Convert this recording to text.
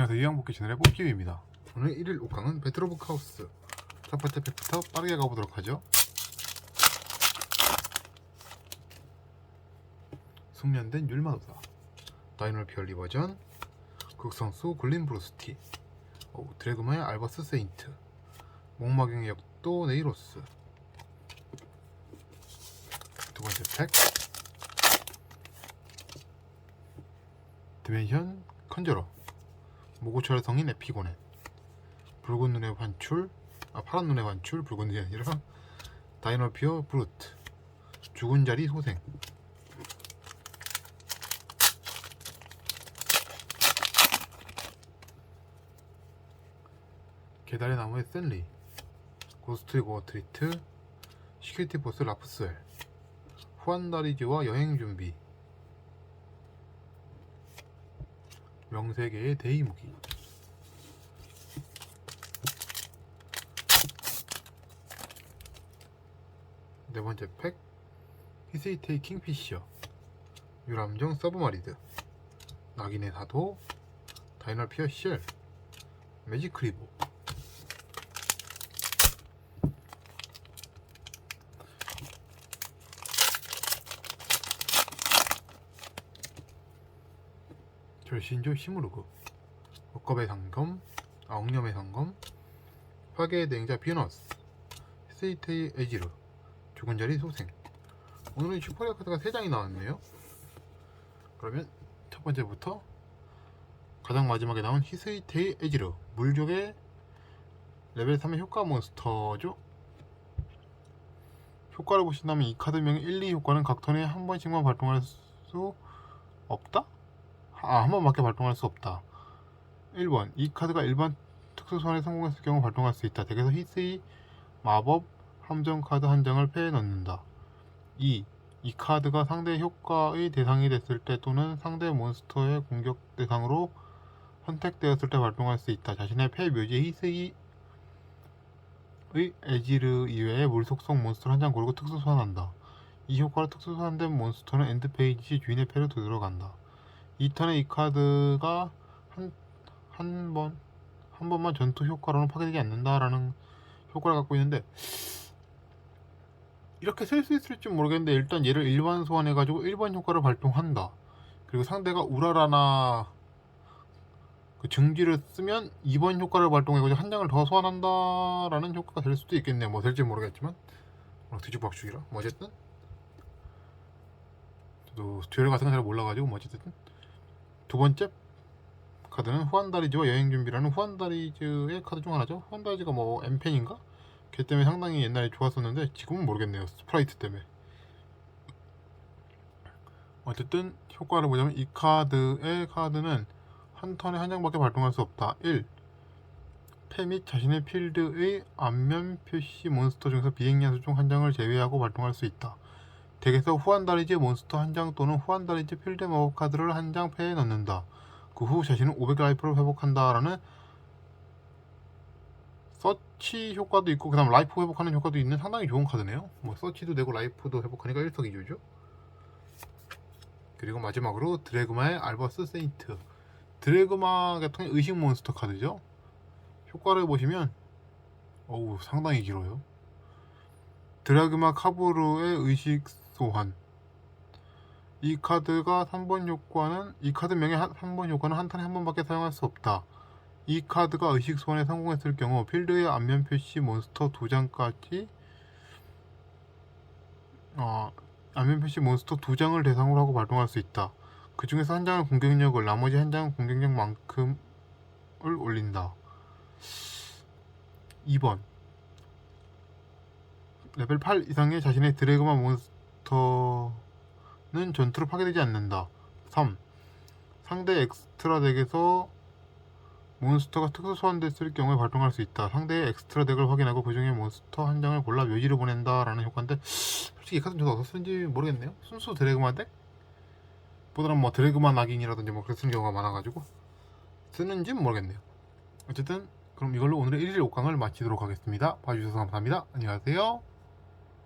안녕하세요. 유양복귀 채널의 뽕키입니다. 오늘 1일 5강은 배틀 오브 카오스. 첫 번째 팩부터 빠르게 가보도록 하죠. 숙련된 율마도사 다이널 피얼리 버전. 극성수 굴린 브루스티. 오, 드래그마의 알버스 세인트. 목마경의 역도 네이로스. 두 번째 팩. 디멘션 컨저러 모고철 성인 에피고넨 붉은 눈의 환출 아 파란 눈의 환출 붉은 눈이 아니라 다이너피어 브루트. 죽은 자리 소생. 계달의 나무의 샌리. 고스트 고어트리트. 시큐리티 보스 라프스웰 후안다리즈와 여행 준비 명세계의 대이무기 네 번째 팩. 히세이테이 킹피셔 유람정 서브마리드. 낙인의 사도. 다이널 피어 쉘 매직 크리보 절신조 시무르그 억겁의 상검 아, 엉념의 상검 화계의 냉자 비너스 히세이테이 에지르 죽은 자리 소생. 오늘은 슈퍼리어 카드가 3장이 나왔네요. 그러면 첫 번째부터 가장 마지막에 나온 히스이테이 에지르 물족의 레벨 3의 효과 몬스터죠. 효과를 보신다면 이 카드명의 1, 2 효과는 각 턴에 한 번씩만 발동할 수 없다? 아, 한 번밖에 발동할 수 없다 1번 이 카드가 일반 특수 소환에 성공했을 경우 발동할 수 있다 덱에서 히스이 마법 함정 카드 한 장을 패에 넣는다. 2. 이 카드가 상대 효과의 대상이 됐을 때 또는 상대 몬스터의 공격 대상으로 선택되었을 때 발동할 수 있다. 자신의 패 묘지의 희색이 의 에지르 이외의 물속성 몬스터를 한 장 고르고 특수 소환한다. 이 효과로 특수 소환된 몬스터는 엔드 페이지 시 주인의 패로 들어간다. 이 턴에 이 카드가 한, 한 번, 한 번만 전투 효과로는 파괴되지 않는다라는 효과를 갖고 있는데, 이렇게 쓸 수 있을지 모르겠는데 일단 얘를 일반 소환해가지고 1번 효과를 발동한다. 그리고 상대가 우라라나 그 증지를 쓰면 2번 효과를 발동해가지고 한 장을 더 소환한다라는 효과가 될 수도 있겠네요. 뭐 될지 모르겠지만 어, 뒤집박죽이라. 뭐 어쨌든 저도 듀얼 같은 거 잘 몰라가지고 뭐 어쨌든 두 번째 카드는 후안다리즈와 여행 준비라는 후안다리즈의 카드 중 하나죠. 후안다리즈가 뭐 엠펜인가? 걔 때문에 상당히 옛날에 좋았었는데 지금은 모르겠네요 스프라이트 때문에 어쨌든 효과를 보자면 이 카드의 카드는 한 턴에 한 장밖에 발동할 수 없다 1. 패 및 자신의 필드의 앞면 표시 몬스터 중에서 비행야수 중 한 장을 제외하고 발동할 수 있다 덱에서 후안다리즈 몬스터 한 장 또는 후안다리즈 필드 마법 카드를 한 장 패에 넣는다 그 후 자신은 500 라이프를 회복한다라는 서치 효과도 있고 그다음 라이프 회복하는 효과도 있는 상당히 좋은 카드네요. 뭐 서치도 되고 라이프도 회복하니까 일석이조죠. 그리고 마지막으로 드래그마의 알버스 세인트. 드래그마 계통의 의식 몬스터 카드죠. 효과를 보시면 어우 상당히 길어요. 드라그마 카부르의 의식 소환. 이 카드가 3번 효과는 이 카드 명의 3번 효과는 한 턴에 한 번밖에 사용할 수 없다. 이 카드가 의식 소환에 성공했을 경우 필드의 앞면 표시 몬스터 두 장까지 어, 앞면 표시 몬스터 두 장을 대상으로 하고 발동할 수 있다. 그 중에서 한 장은 공격력을 나머지 한 장은 공격력만큼을 올린다. 2번 레벨 8 이상의 자신의 드래그마 몬스 터는 전투로 파괴되지 않는다. 3. 상대 엑스트라 덱에서 몬스터가 특수 소환됐을 경우에 발동할 수 있다. 상대의 엑스트라 덱을 확인하고 그 중에 몬스터 한 장을 골라 묘지로 보낸다라는 효과인데 솔직히 이 카드는 저도 어디서 쓰는지 모르겠네요. 순수 드래그마 덱? 보다는 뭐 드래그마 낙인이라든지 뭐 그렇게 쓰는 경우가 많아가지고 쓰는지는 모르겠네요. 어쨌든 그럼 이걸로 오늘의 1일 5강을 마치도록 하겠습니다. 봐주셔서 감사합니다. 안녕하세요.